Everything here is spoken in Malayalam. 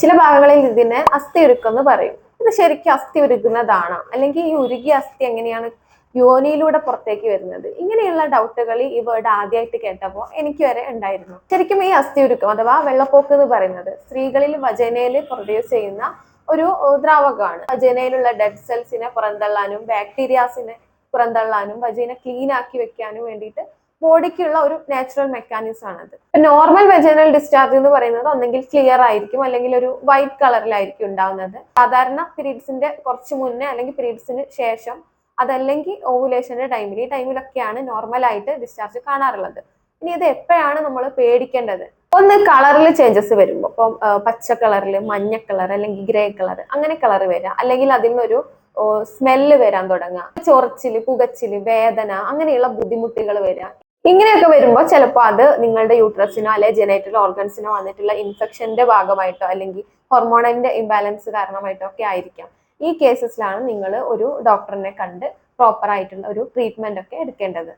ചില ഭാഗങ്ങളിൽ ഇതിനെ അസ്ഥി ഉരുക്കെന്ന് പറയും. ഇത് ശരിക്കും അസ്ഥി ഉരുകുന്നതാണോ അല്ലെങ്കിൽ ഈ ഉരുകിയ അസ്ഥി എങ്ങനെയാണ് യോനിയിലൂടെ പുറത്തേക്ക് വരുന്നത്? ഇങ്ങനെയുള്ള ഡൗട്ടുകൾ ഈ വേർഡ് ആദ്യമായിട്ട് കേട്ടപ്പോൾ എനിക്ക് വരെ ഉണ്ടായിരുന്നു. ശരിക്കും ഈ അസ്ഥി ഉരുക്കം അഥവാ വെള്ളപ്പോക്ക് എന്ന് പറയുന്നത് സ്ത്രീകളിൽ വജനയിൽ പ്രൊഡ്യൂസ് ചെയ്യുന്ന ഒരു ദ്രാവകമാണ്. വജനയിലുള്ള ഡെഡ് സെൽസിനെ പുറന്തള്ളാനും ബാക്ടീരിയാസിനെ പുറന്തള്ളാനും വജീന ക്ലീൻ ആക്കി വെക്കാനും വേണ്ടിയിട്ട് ബോഡിക്കുള്ള ഒരു നാച്ചുറൽ മെക്കാനിസം ആണത്. നോർമൽ വെജനൽ ഡിസ്ചാർജ് എന്ന് പറയുന്നത് ഒന്നെങ്കിൽ ക്ലിയർ ആയിരിക്കും അല്ലെങ്കിൽ ഒരു വൈറ്റ് കളറിലായിരിക്കും ഉണ്ടാവുന്നത്. സാധാരണ പീരീഡ്സിന്റെ കുറച്ച് മുന്നേ അല്ലെങ്കിൽ പീരീഡ്സിന് ശേഷം അതല്ലെങ്കിൽ ഓവുലേഷന്റെ ടൈമിൽ ഈ ടൈമിലൊക്കെയാണ് നോർമൽ ആയിട്ട് ഡിസ്ചാർജ് കാണാറുള്ളത്. ഇനി ഇത് എപ്പോഴാണ് നമ്മൾ പേടിക്കേണ്ടത്? ഒന്ന് കളറിൽ ചേഞ്ചസ് വരുമ്പോൾ ഇപ്പം പച്ച കളറിൽ മഞ്ഞ കളർ അല്ലെങ്കിൽ ഗ്രേ കളർ അങ്ങനെ കളർ വരിക അല്ലെങ്കിൽ അതിൽ നിന്നൊരു സ്മെല്ല് വരാൻ തുടങ്ങുക ചൊറച്ചിൽ പുകച്ചിൽ വേദന അങ്ങനെയുള്ള ബുദ്ധിമുട്ടുകൾ വരിക ഇങ്ങനെയൊക്കെ വരുമ്പോൾ ചിലപ്പോൾ അത് നിങ്ങളുടെ യൂട്രസിനോ അല്ലെ ജനേറ്റൽ ഓർഗൻസിനോ വന്നിട്ടുള്ള ഇൻഫെക്ഷന്റെ ഭാഗമായിട്ടോ അല്ലെങ്കിൽ ഹോർമോണിന്റെ ഇംബാലൻസ് കാരണമായിട്ടോ ഒക്കെ ആയിരിക്കാം. ഈ കേസസിലാണ് നിങ്ങൾ ഒരു ഡോക്ടറിനെ കണ്ട് പ്രോപ്പർ ആയിട്ടുള്ള ഒരു ട്രീറ്റ്മെന്റ് ഒക്കെ എടുക്കേണ്ടത്.